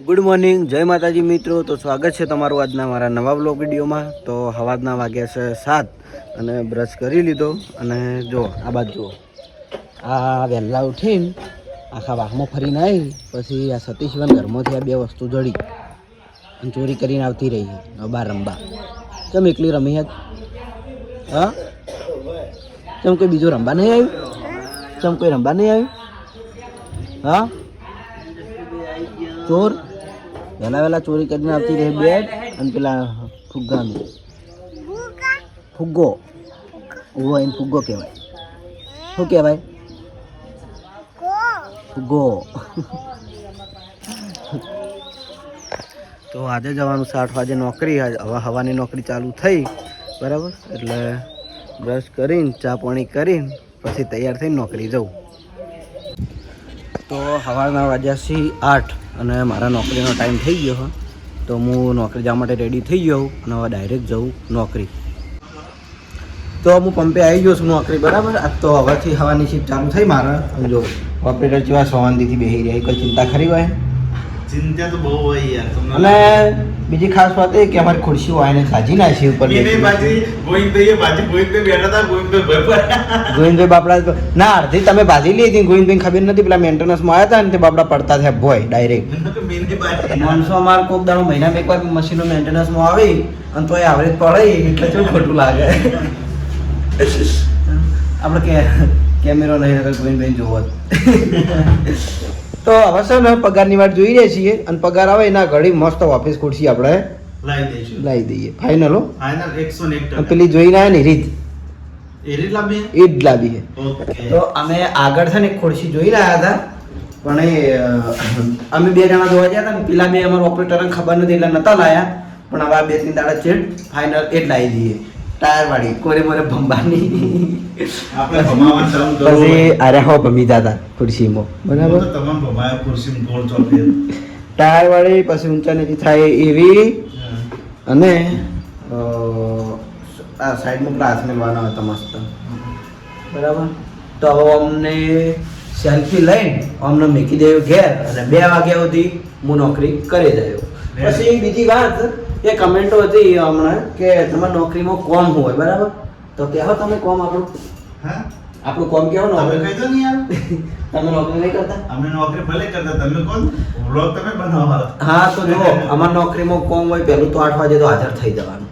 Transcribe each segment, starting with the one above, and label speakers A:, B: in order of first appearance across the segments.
A: Good morning જય માતાજી મિત્રો. તો સ્વાગત છે તમારું આજના મારા નવા બ્લોગ વિડીયોમાં. તો હવાજના વાગ્યા છે સાત અને બ્રશ કરી લીધો અને જો આ બાજુ જુઓ. આ વહેલા ઉઠીને આખા વાહમાં ફરીને આવી, પછી આ સતીશવન ઘરમાંથી આ બે વસ્તુ જડી અને ચોરી કરીને આવતી રહી. બાર રમવા. કેમ એકલી રમી હત હા? કેમ કોઈ બીજું રમવા નહીં આવ્યું? કેમ કોઈ રમવા નહીં આવ્યું? હા? ચોર? વહેલા વહેલા ચોરી કરીને આવતી રહે બેટ અને પેલા ફુગ્ગાનું. ફુગ્ગો? ઊભો એને ફુગ્ગો કહેવાય. શું કહેવાય? ફુગ્ગો. તો આજે જવાનું છે આઠ વાગે નોકરી હવે હવાની નોકરી ચાલુ થઈ બરાબર? એટલે બ્રશ કરીને ચા પાણી કરીને પછી તૈયાર થઈને નોકરી જવું. તો સવારના વાગ્યા છે આઠ. અને મારા નોકરીનો ટાઈમ થઈ ગયો છે તો હું નોકરી જવા માટે રેડી થઈ ગયો અને હવે ડાયરેક્ટ જઉં નોકરી. તો હું પંપે આવી ગયો છું નોકરી, બરાબર? આજ તો હવેથી હવાની શિફ્ટ ચાલુ થઈ મારે. જો ઓપરેટર જેવા સવાંદીથી બેસી રહ્યા, કોઈ ચિંતા ખરી હોય
B: ચિંતા તો બહુ હોય યાર તમને
A: અને બીજી ખાસ વાત એ કે અમારી ખુરશીઓ આવીને સાજી ના છે ઉપર
B: ગોવિંદ બાજી ગોવિંદભાઈએ બાજી ગોવિંદભાઈ બેઠા હતા ગોવિંદભાઈ
A: ગોવિંદભાઈ બાપડા ના અડધી તમે બાજી લીધી હતી ગોવિંદભાઈ ખબર નથી પેલા મેન્ટેનન્સમાં આવ્યા હતા ને તે બાપડા પડતા થયા ભોય ડાયરેક્ટ માણસો અમારે કોક દાડો મહિનામાં એકવાર મશીનો મેન્ટેનન્સમાં આવી અને તો એ આવરેજ પડે એટલે શું ખોટું લાગે. આપણે કે કેમેરો નહીં ગોવિંદભાઈ જોવો તો હવે છે ને પગારની વાત જોઈ રહ્યા છીએ અને પગાર આવે એના ઘડી મસ્ત ઓફિસ ખુરશી આપણે
B: લાવી દઈશું.
A: લાવી દઈએ. ફાઇનલ હો.
B: ફાઇનલ એકસો ને
A: પેલી જોઈને આવે ને રીત.
B: એ રીત લાવી
A: એ જ લાવી તો અમે આગળ છે ને એક ખુરશી જોઈ રહ્યા હતા પણ એ અમે બે જણા જોવા ગયા હતા ને પેલા બે અમારા ઓપરેટરને ખબર નથી એટલે નતા લાયા પણ હવે આ બે ત્રણ દાડા છે ફાઇનલ એ જ લાવી દઈએ. ટાયર વાળી કોરે મને ભંબાની.
B: આપણે
A: પછી અરે હો ભમી દાદા ખુરશીમાં બરાબર?
B: તમામ ભમાયા ખુરશી ગોળ ચોકડી
A: ટાયર વાળી પછી ઊંચા નીચે થાય એવી. અને આ સાઈડમાં ગ્લાસ હોય હતા મસ્ત. બરાબર? તો હવે અમને સેલ્ફી લઈને અમને મૂકી દેવું ઘેર અને બે વાગ્યા સુધી હું નોકરી કરી દઉં પછી બીજી વાત એ કમેન્ટો હતી હમણાં કે તમારી નોકરીમાં કોમ હોય બરાબર? તો કહેવો તમે કોમ આપણું?
B: હા?
A: આપણું કોમ કેવો
B: તમે
A: ને
B: કહી દો ને યાર.
A: તમે નોકરી નહીં કરતા?
B: અમે નોકરી ભલે કરતા તમે કોણ? વ્લોગ તમે બનાવો.
A: હા તો જો અમાર નોકરીમાં કોમ હોય પહેલું તો આઠ વાગે તો હાજર થઈ જવાનું.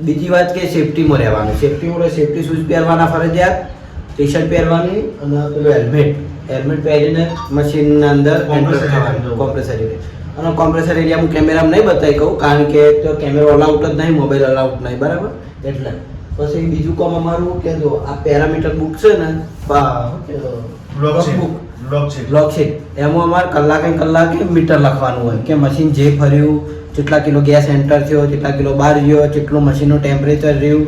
A: બીજી વાત કે સેફટીમાં રહેવાનું. સેફટીમાં સેફટી શૂઝ પહેરવાના ફરજિયાત ટી શર્ટ પહેરવાની અને પેલું હેલ્મેટ હેલ્મેટ પહેરીને મશીનના અંદર કોમ્પ્રેસર કોમ્પ્રેસર અને કોમ્પ્રેસર એરિયા હું કેમેરામાં નહીં બતાવી કહું કારણ કે તો કેમેરો અલાઉટ જ નહીં મોબાઈલ અલાઉટ નહીં બરાબર? એટલે પછી બીજું કામ અમારું કે જો આ પેરામીટર બુક છે ને
B: છે.
A: બ્લોક છે. એમાં અમારે કલાકે કલાકે મીટર લખવાનું હોય કે મશીન જે ફર્યું કેટલા કિલો ગેસ એન્ટર થયો કેટલા કિલો બહાર ગયો કેટલું મશીનનું ટેમ્પરેચર રહ્યું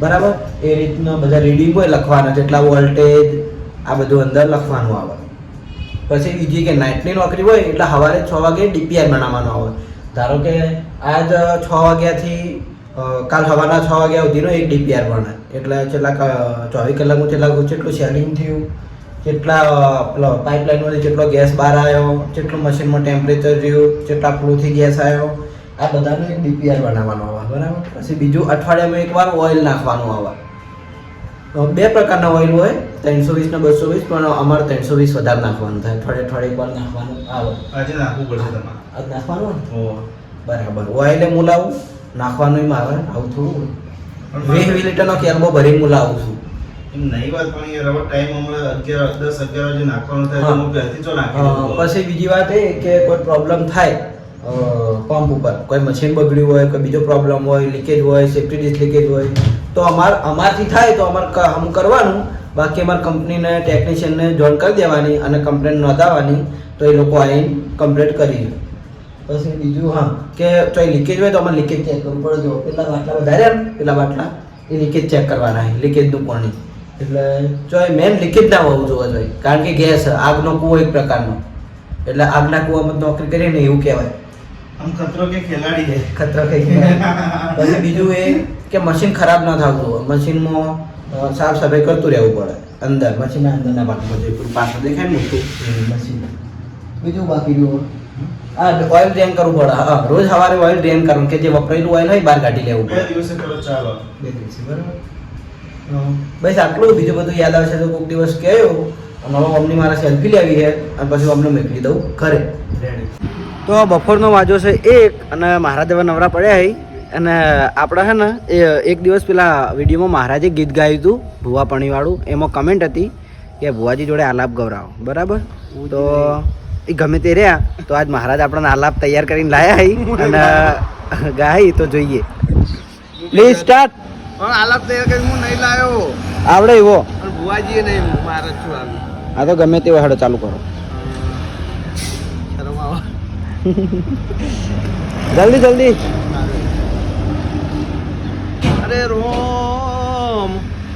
A: બરાબર? એ રીતના બધા રીડિંગ હોય લખવાના કેટલા વોલ્ટેજ આ બધું અંદર લખવાનું આવે. પછી બીજી કે નાઇટની નોકરી હોય એટલે સવારે છ વાગે ડીપીઆર બનાવવાનો આવે ધારો કે આજ છ વાગ્યાથી કાલ સવારના છ વાગ્યા સુધીનો એક ડીપીઆર બને. એટલે છેલ્લા ચોવીસ કલાકમાં છેલ્લા કેટલું સેલિંગ થયું કેટલા પેલો પાઇપલાઇનમાંથી કેટલો ગેસ બહાર આવ્યો કેટલું મશીનમાં ટેમ્પરેચર રહ્યું કેટલા ફ્લોથી ગેસ આવ્યો, આ બધાનું એક ડીપીઆર બનાવવાનો આવે, બરાબર? પછી બીજું અઠવાડિયામાં એકવાર ઓઇલ નાખવાનું આવે. બે પ્રકારના ઓઇલ હોય ત્રણસો વીસ ને બસો વીસ પણ અમારે ત્રણસો વીસ વધારે નાખવાનું થાય. થોડે અઠવાડિયે એકવાર નાખવાનું આવે.
B: આજે નાખવું પડશે તમારે.
A: નાખવાનું? બરાબર. ઓઇલે મુલાવું નાખવાનું આવે. આવું થોડું વીસ વીસ લીટરનો કેરબો ભરી મુલાવું છું.
B: એમ નહીં વાત પણ યાર હવે ટાઈમ હમણાં અગિયાર દસ અગિયાર વાગે નાખવાનું થાય તો. જો નાખી
A: પછી બીજી વાત એ કે કોઈ પ્રોબ્લેમ થાય પંપ ઉપર કોઈ મશીન બગડ્યું હોય કોઈ બીજો પ્રોબ્લેમ હોય લીકેજ હોય સેફ્ટી ડિસ લીકેજ હોય તો અમાર અમારથી થાય તો અમારે ક- હમ કરવાનું. બાકી અમારે કંપનીને ટેકનિશિયનને જોઈન કરી દેવાની અને કમ્પ્લેન નોંધાવવાની તો એ લોકો આવીને કમ્પ્લેટ કરી દે. પછી બીજું હા કે ચોઈ લીકેજ હોય તો અમારે લીકેજ ચેક કરવું પડે. જો પેલા બાટલા વધારે પેલા બાટલા એ લીકેજ ચેક કરવાના લીકેજનું પાણી એટલે ચોય મેન લીકેજ ના હોવું જોવા જોઈએ. કારણ કે ગેસ આગનો કૂવો એક પ્રકારનો. એટલે આગના કૂવામાં નોકરી કરીએ ને એવું કહેવાય.
B: આમ ખતરો કે ખેલાડી છે.
A: ખતરો કઈ પછી બીજું એ કે મશીન ખરાબ ના થતું હોય. મશીનમાં સાફ સફાઈ કરતું રહેવું પડે. અંદર મશીનના અંદરના ભાગમાં જે પાછળ દેખાય ને મોટું મશીન બીજું બાકી રહ્યું હા ઓઇલ ડ્રેન કરવું પડે. હા રોજ સવારે ઓઇલ ડ્રેન કરવું કે જે વપરાયેલું ઓઇલ હોય બહાર કાઢી લેવું
B: બે
A: પડે
B: દિવસે કરો ચાલો.
A: બે દિવસે બરાબર? બસ આટલું બીજું બધું યાદ આવશે તો કોઈક દિવસ કહેજો. અને હવે અમને મારે સેલ્ફી લેવી છે. અને પછી અમને મોકલી દઉં ઘરે. તો બપોરનો વાજો છે એક અને મહારાજ હવે નવરા પડ્યા હઈ અને આપણે છે ને એ એક દિવસ પેલા વિડીયોમાં મહારાજે ગીત ગાયું હતું ભુવા પણીવાળું. એમાં કમેન્ટ હતી કે ભુવાજી જોડે આલાપ ગવરાવો બરાબર? તો એ ગમે તે રહ્યા તો આજ મહારાજ આપણને આલાપ તૈયાર કરીને લાયા અને ગાય તો જોઈએ. પ્લીઝ સ્ટાર્ટ
C: પણ આલાપ તૈયાર કરી હું નહીં લાયો.
A: આવડે એવો.
C: પણ ભુવાજીએ નહીં મારે છું આવી
A: આ તો ગમે તેવો હેડો ચાલુ કરો. જલ્દી જલ્દી.
C: અરે રોમ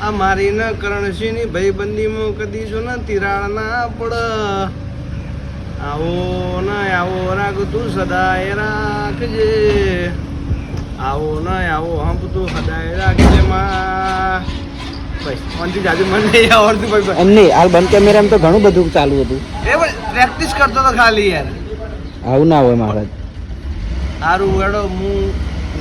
C: આ મારી ન કરણસિંહની ભાઈબંધીમાં કદી જો ને તિરાડ ના પડ. આવો ના આવો રાગ તું સદાય રાખજે. આવો ના આવો હંપ તું સદાય રાખજે માં. ભાઈ કોનથી જાજુ મને નહીં આવડતું ભાઈ
A: એમ નહીં હાલ બંધ કેમેરામાં તો ઘણું બધું ચાલુ હતું.
C: પ્રેક્ટિસ કરતો તો ખાલી યાર.
A: આવું ના હોય મહારાજ
C: સારું વેડો હું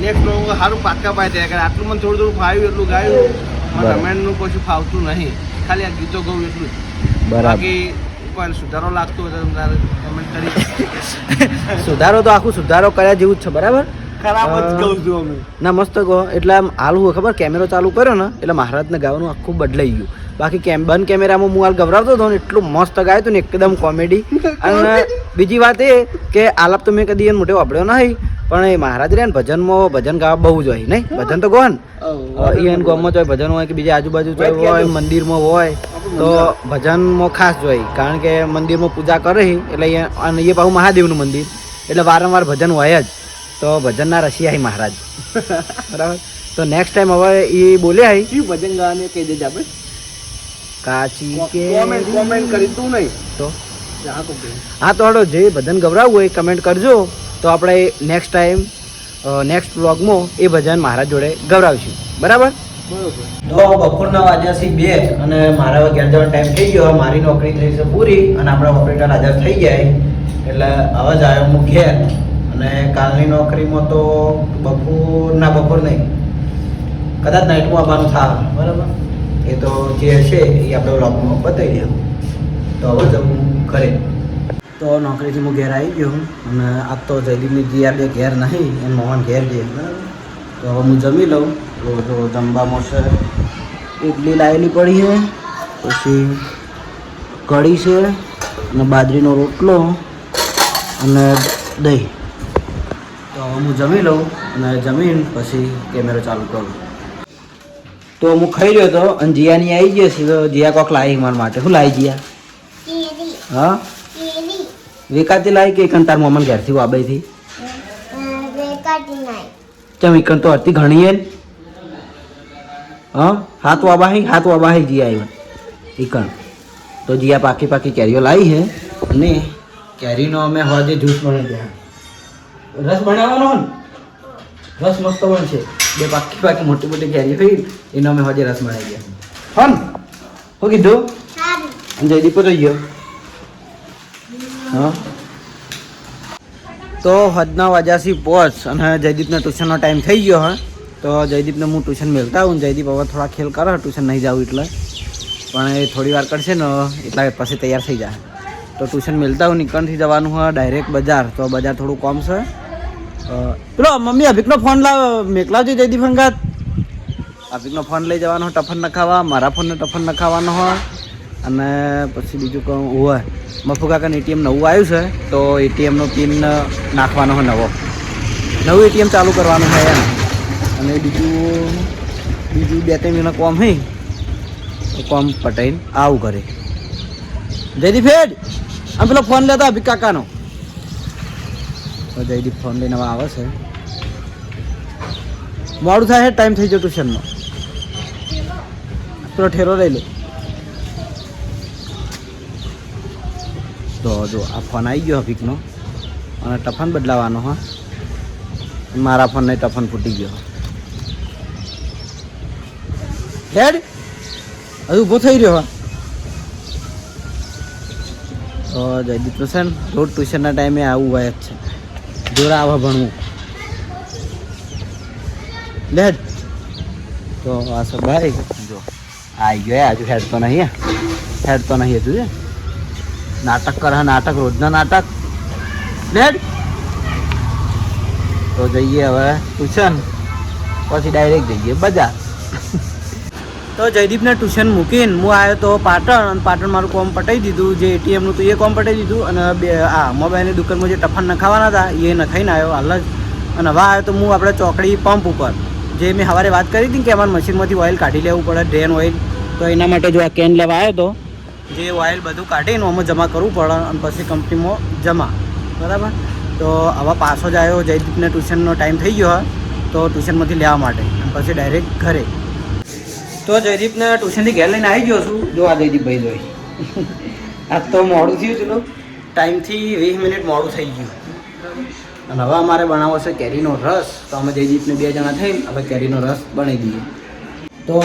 C: નેક્સ્ટ નો સારું પાક્કા પાય થાય કરે આટલું મને થોડું થોડું ફાવ્યું એટલું ગાયું. મને રમેણનું કશું ફાવતું નહીં. ખાલી આ ગીતો ગઉં એટલું જ. બાકી કોઈ સુધારો લાગતો હતો તો કમેન્ટ કરી
A: સુધારો તો આખું સુધારો કર્યા જેવું જ છે બરાબર?
C: ખરાબ જ કહું છું અમે.
A: ના મસ્ત કહો. એટલે આમ હાલ હું ખબર? કેમેરો ચાલુ કર્યો ને એટલે મહારાજને ગાવાનું આખું બદલાઈ ગયું. બાકી કેમ બંધ કેમેરામાં હું હાલ ગભરાવતો હતો ને એટલું મસ્ત ગાયું હતું ને એકદમ કોમેડી અને બીજી વાત એ કે આલાપ તો મેં કદી એને મોટે વાપર્યો નહીં. પણ એ મહારાજ રહ્યા ને ભજનમાં ભજન ગાવા બહુ જ હોય નહીં? ભજન તો ગોન. ને ઈવન ગામમાં તો હોય ભજન હોય કે બીજા આજુબાજુ હોય મંદિરમાં હોય તો ભજનમાં ખાસ જોઈ કારણ કે મંદિરમાં પૂજા કરે એટલે અને એ પાછું મહાદેવનું મંદિર એટલે વારંવાર ભજન હોય જ. તો ભજનના રસિયા મહારાજ. બરાબર? તો નેક્સ્ટ ટાઈમ હવે એ બોલ્યા હી.
C: ભજન ગાવાને કહી દેજે આપણે.
A: કાચી કે
C: કોમેન્ટ કોમેન્ટ કરી તું નહીં. તો?
A: હા તો હડો જે ભજન ગવરાવવું હોય કમેન્ટ કરજો. તો આપણે નેક્સ્ટ ટાઈમ નેક્સ્ટ વ્લોગમાં એ ભજન મારા જોડે ગવરાવશું બરાબર? તો બપોરના વાગ્યા છે બે અને મારા ઘેર જવાનો ટાઈમ થઈ ગયો. મારી નોકરી થઈ છે પૂરી અને આપણા ઓપરેટર હાજર થઈ જાય એટલે હવે જ આવ્યો હું ઘેર. અને કાલની નોકરીમાં તો બપોરના બપોર નહીં. કદાચ નાઇટમાં આવવાનું થાય. બરાબર? એ તો જે હશે એ આપણે વ્લોગમાં બતાવી દઈએ તો હવે જવું ઘરે. તો નોકરીથી હું ઘેર આવી ગયો અને આજ તો જયદીપની જીયા બે ઘેર નહીં એમ મોહન ઘેર જઈએ તો હવે હું જમી લઉં. તો જો જમવામાં છે ઇડલી લાવેલી પડી છે. પછી કઢી છે અને બાજરીનો રોટલો અને દહીં. તો હવે હું જમી લઉં અને જમીન પછી કેમેરો ચાલુ કરું. તો હું ખાઈ રહ્યો હતો અને જીયાની આવી ગયો છે. તો જીયા કોક લાવી મારા માટે. શું લાવી જીયા? હા? વિકાતી લાવી કે કંતારથી ઘેરથી વાબાઈથી ચમ ઈકન તો હતી ઘણી હે હ? હાથ હાથ વાબાહી હાથ વાબાહી જી આવ્યા ઈકણ. તો જીયા પાકી પાકી કેરીઓ લાવી છે અને કેરીનો અમે હોજે જ્યુસ બનાવી દે. રસ બનાવવાનો ને? રસ મસ્ત બનશે બે પાકી પાકી મોટી મોટી કેરી હોય એનો અમે હોજે રસ બનાવી દે. હન હું કીધું? જયદીપ તો ગયો હા? તો હદના વાજાસી પહોંચ અને જયદીપને ટ્યુશનનો ટાઈમ થઈ ગયો, હા? તો જયદીપને હું ટ્યુશન મેળતા આવું જયદીપ હવે થોડા ખેલ કરે, ટ્યુશન નહીં જાઉં એટલે. પણ એ થોડી વાર કરશે ને, એટલા પછી તૈયાર થઈ જાય. તો ટ્યુશન મેળતા હું નીકળથી જવાનું હોય, ડાયરેક્ટ બજાર. તો બજાર થોડું કોમ છે. પેલો મમ્મી, અભિકનો ફોન લાવ, મેકલાવજો જયદીપ અંગાત અભિકનો ફોન લઈ જવાનો હોય, ટફન નખાવા મારા ફોનને ટફન નખાવાનો હોય. અને પછી બીજું કહું હોય. મફુ કાકાનું એટીએમ નવું આવ્યું છે, તો એટીએમનો પિન નાખવાનો હોય નવો. નવું એટીએમ ચાલુ કરવાનું છે એમ. અને બીજું બીજું બે ત્રણ મહિના કોમ હે. કોમ પટાઈને આવું કરે. જયદીપ હેડ! આમ પેલો ફોન લેતા અભિક કાકાનો. જયદીપ ફોન લઈને આવે છે. મોડું થાય ટાઈમ થઈ જતો ટ્યુશનનો. પેલો ઠેરો લઈ લે. તો જો આ ફોન આવી ગયો અભિકનો અને ટફન બદલાવાનો, હા. મારા ફોનને ટફન ફૂટી ગયો. હેડ હજુ ઊભો થઈ રહ્યો, હા. તો જયદીપ ટ્યુશન. રોજ ટ્યુશનના ટાઈમે આવું હોય જ છે. જોરા આવા ભણવું. બેડ તો આ સર ભાઈ. જો આવી ગયો હજુ હેડ તો નહીં હેડ તો નહીં છે નાટક કરે નાટક, રોજના નાટક. બેડ તો જઈએ હવે ટ્યુશન. પછી ડાયરેક્ટ જઈએ બજાર તો જયદીપને ટ્યુશન મૂકીને હું આવ્યો તો પાટણ, અને પાટણ મારું કોમ પટાઈ દીધું, જે એટીએમનું તો એ કોમ પટાઈ દીધું, અને બે, આ મોબાઈલની દુકાનમાં જે ટફન નખાવાના હતા, એ નખાઈને આવ્યો જ. અને હવે આવ્યો તો હું આપણે ચોકડી પંપ ઉપર, જે મેં સવારે વાત કરી હતી કે અમારે મશીનમાંથી ઓઇલ કાઢી લેવું પડે ડ્રેન ઓઇલ તો એના માટે જો આ કેન લેવા આવ્યો તો જે ઓઇલ બધું કાઢીને આમાં જમા કરવું પડે અને પછી કંપનીમાં જમા. બરાબર? તો હવે પાછો જ આવ્યો જયદીપને ટ્યુશનનો ટાઈમ થઈ ગયો તો ટ્યુશનમાંથી લેવા માટે અને પછી ડાયરેક્ટ ઘરે. તો જયદીપને ટ્યુશનથી ઘેર લઈને આવી ગયો છું. જો આ જયદીપભાઈ જોઈ. આજ તો મોડું થયું ચલો ટાઈમથી વીસ મિનિટ મોડું થઈ ગયું. અને હવે અમારે બનાવવો છે કેરીનો રસ. તો અમે જયદીપને બે જણા થઈ હવે કેરીનો રસ બનાવી દઈએ. તો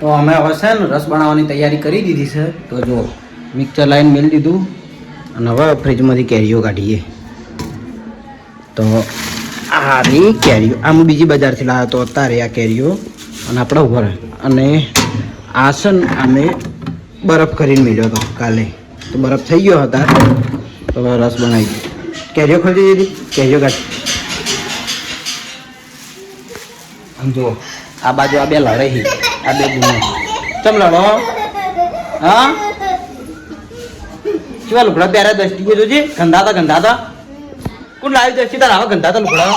A: તો અમે હવે છે ને રસ બનાવવાની તૈયારી કરી દીધી છે. તો જો મિક્સર લાઈન મેળ દીધું અને હવે ફ્રીજમાંથી કેરીઓ કાઢીએ. તો આની કેરીઓ. આમ બીજી બજારથી લાવ્યો તો અત્યારે આ કેરીઓ અને આપણે ઉપર અને આસન અમે બરફ કરીને મેળ્યો હતો કાલે. તો બરફ થઈ ગયો હતા તો રસ બનાવી કેરીઓ ખોલી દીધી કેરીઓ કાઢી. જો, આ બાજુ આ બે લડે આ બે ગુનો ચમ લડો? હા? કેવા લુકડા પ્યારા દસ્તી જોજે? ગંધા હતા ગંધા હતા. કોણ લાવ્યું દસ્તી તાર આવા ગંધા હતા લુકડા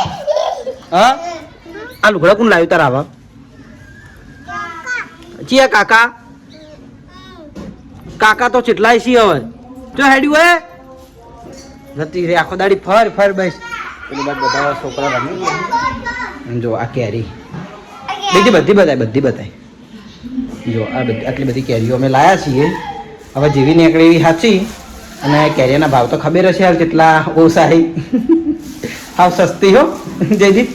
A: હા? આ લુકડા કોણ લાવ્યું તાર આવા? ચિયા કાકા? કાકા તો ચેટલાય સી હવે. જો હેડ્યું હે? નથી રે આખો દાડી ફર ફર બસ. પેલી બાદ બધા છોકરા રમી જો આ કેરી. બીજી બધી બતાય બધી બતાય જો આ બધી આટલી બધી કેરીઓ અમે લાયા છીએ. હવે જેવી નીકળી એવી સાચી. અને કેરીના ભાવ તો ખબર હશે હાલ કેટલા ઓસાહી હાવ સસ્તી હો જયદીપ.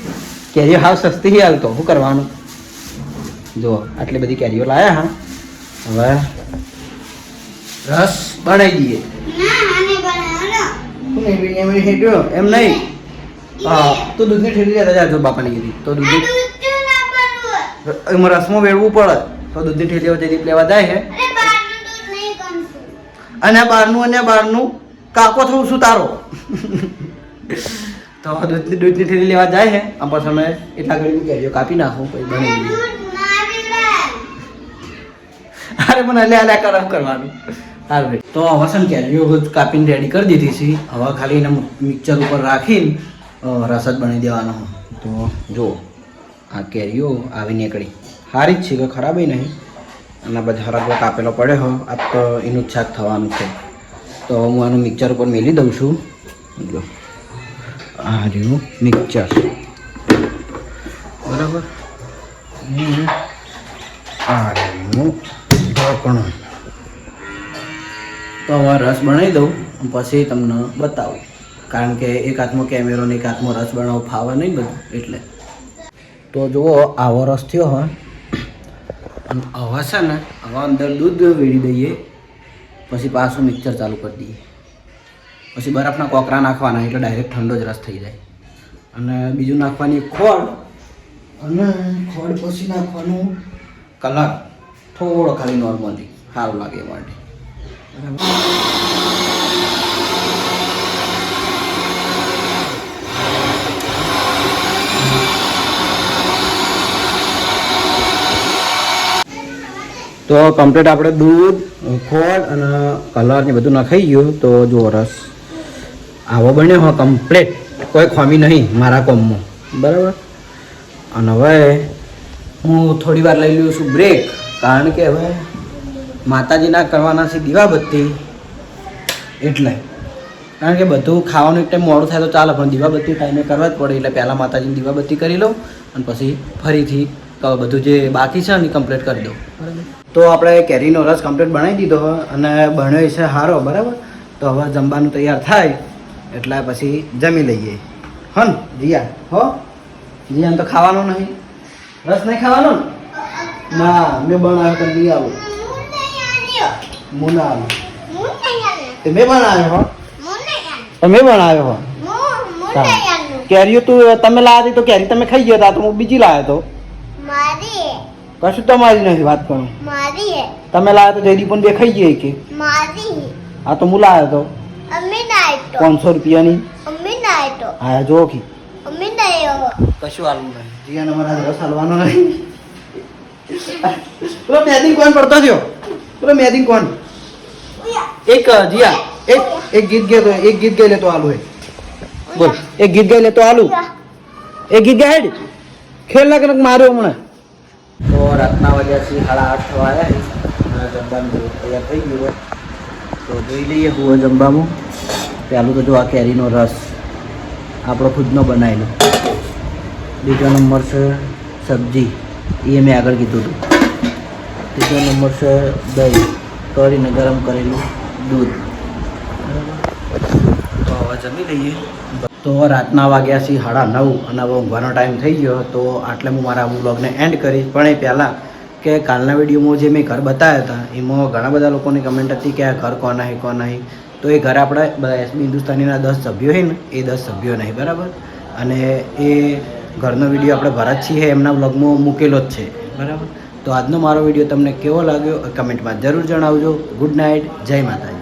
A: કેરીઓ હાવ સસ્તી હાલ તો. શું કરવાનું? જો આટલી બધી કેરીઓ લાયા હા. હવે રસ બનાવી દઈએ. એમ નહીં? તું દૂધની ઠેલી લેતા જાજો બાપાની કીધી તો દૂધની એમાં રસમાં વેળવું પડે. તો દૂધની ઠેલીઓ જયદીપ લેવા જાય છે. અને બહારનું અને બહારનું કાકો થવું શું તારો તો દૂધની દૂધની ઠેલી લેવા જાય છે. આમ પછી તમે એટલા ઘડી કેરીઓ કાપી નાખું પછી બની અરે મને લે લે કરમ કરવાનું. હાલ ભાઈ. તો હવે છે ને કેરીઓ કાપીને રેડી કરી દીધી છે. હવે ખાલી એને મિક્સર ઉપર રાખીને રસ જ બની દેવાનો. તો જો આ કેરીઓ આવી નીકળી. સારી જ છે કે ખરાબ નહીં. અને બધા રગો કાપેલો પડ્યો હો. આ તો એનું જ શાક થવાનું છે. તો હું આનું મિક્સર ઉપર મેલી દઉં છું. જો. આ રહ્યું મિક્સર બરાબર. આ રહ્યું ઢોકણું તો હવે રસ બનાવી દઉં પછી તમને બતાવું. કારણ કે એક હાથમાં કેમેરો ને એક હાથમાં રસ બનાવો ફાવે નહીં બધું. એટલે. તો જુઓ, આવો રસ થયો હોય હવે છે ને, હવે અંદર દૂધ વેડી દઈએ, પછી પાછું મિક્સર ચાલુ કરી દઈએ. પછી બરફના કોકરા નાખવાના, એટલે ડાયરેક્ટ ઠંડો જ રસ થઈ જાય. અને બીજું નાખવાની ખોળ, અને ખોળ પછી નાખવાનું કલર. થોડો ખાલી નોર્મલી સારું લાગે એ માટે. તો કમ્પ્લીટ આપણે દૂધ, ખોળ અને કલર ને બધું નખાઈ ગયું. તો જુઓ રસ. આવો બન્યો હો કમ્પ્લીટ કોઈ ખામી નહીં મારા કોમમાં. બરાબર? અને હવે હું થોડી વાર લઈ લઉં છું બ્રેક કારણ કે હવે માતાજીના કરવાના છે દીવાબત્તી એટલે. કારણ કે બધું ખાવાનું એક ટાઈમ મોડું થાય તો ચાલે, પણ દીવાબત્તી ટાઈમે કરવા જ પડે. એટલે પહેલાં માતાજીની દીવાબત્તી કરી લઉં અને પછી ફરીથી બધું જે બાકી છે ને કમ્પ્લીટ કરી દઉં. બરાબર? તો આપણે કેરીનો રસ કમ્પ્લીટ બનાવી દીધો અને બન્યો છે સારો બરાબર? તો હવે જમવાનું તૈયાર થાય એટલે પછી જમી લઈએ. હન જીયા હો? જીયાને તો ખાવાનું નહીં. રસ નહીં ખાવાનો ને? ના મેં બનાવ્યો તો લઈ આવું. હું ના આવું. તે મેં બનાવ્યો હો? તમે બનાવ્યો હો? કેરીઓ તું તમે લાવ્યા હતી તો કેરી તમે ખાઈ ગયા હતા તો હું બીજી લાવ્યો તો.
D: મારી
A: કશું તમારી નથી વાત કરું
D: મારી હે
A: તમે લાવ્યા તો જયદીપ પણ બે ખાઈ ગઈ કે
D: મારી.
A: આ તો હું લાવ્યો તો.
D: અમ્મી નાય
A: પાંચસો રૂપિયાની.
D: અમ્મી નાય તો
A: હા જો કી
D: અમ્મી નાય
A: કશું હાલવું નહીં. જીયાને અમારા રસ હાલવાનો નહીં. પેલો મેદિંગ કોણ પડતો થયો? પેલો મેદિંગ કોણ? એક જીયા એક એક ગીત ગે તો એક ગીત ગાઈ લેતો આલુ હે. બોલ. એક ગીત ગાઈ લેતો આલુ. એક ગીત ગાય હેડ. ખેલ લાગે માર્યો હમણાં. તો રાતના વાગ્યા છે સાડા આઠ થવા આવ્યા જમવાનું તૈયાર થઈ ગયું હોય તો જોઈ લઈએ હું જમવામાં પહેલું તો જો આ કેરીનો રસ આપણો ખુદનો બનાવેલો. બીજો નંબર છે સબ્જી. એ મેં આગળ કીધું હતું. ત્રીજો નંબર છે દહીં. કરીને ગરમ કરેલું દૂધ. તો હવે જમી લઈએ. તો રાતના વાગ્યા છે સાડા નવ અને હવે ઊંઘવાનો ટાઈમ થઈ ગયો તો આટલે હું મારા બ્લોગને એન્ડ કરીશ. પણ એ પહેલાં કે કાલના વિડીયોમાં જે મેં ઘર બતાવ્યા હતા, એમાં ઘણા બધા લોકોની કમેન્ટ હતી કે આ ઘર કોના હે કોના હે તો એ ઘર આપણે બધા એસબી હિન્દુસ્તાનીના દસ સભ્યો છે ને, એ દસ સભ્યો નહીં, બરાબર? અને એ ઘરનો વીડિયો આપણે ભરત છીએ, એમના બ્લોગમાં મૂકેલો જ છે, બરાબર? તો આજનો મારો વીડિયો તમને કેવો લાગ્યો કમેન્ટમાં જરૂર જણાવજો. ગુડ નાઇટ જય માતાજી.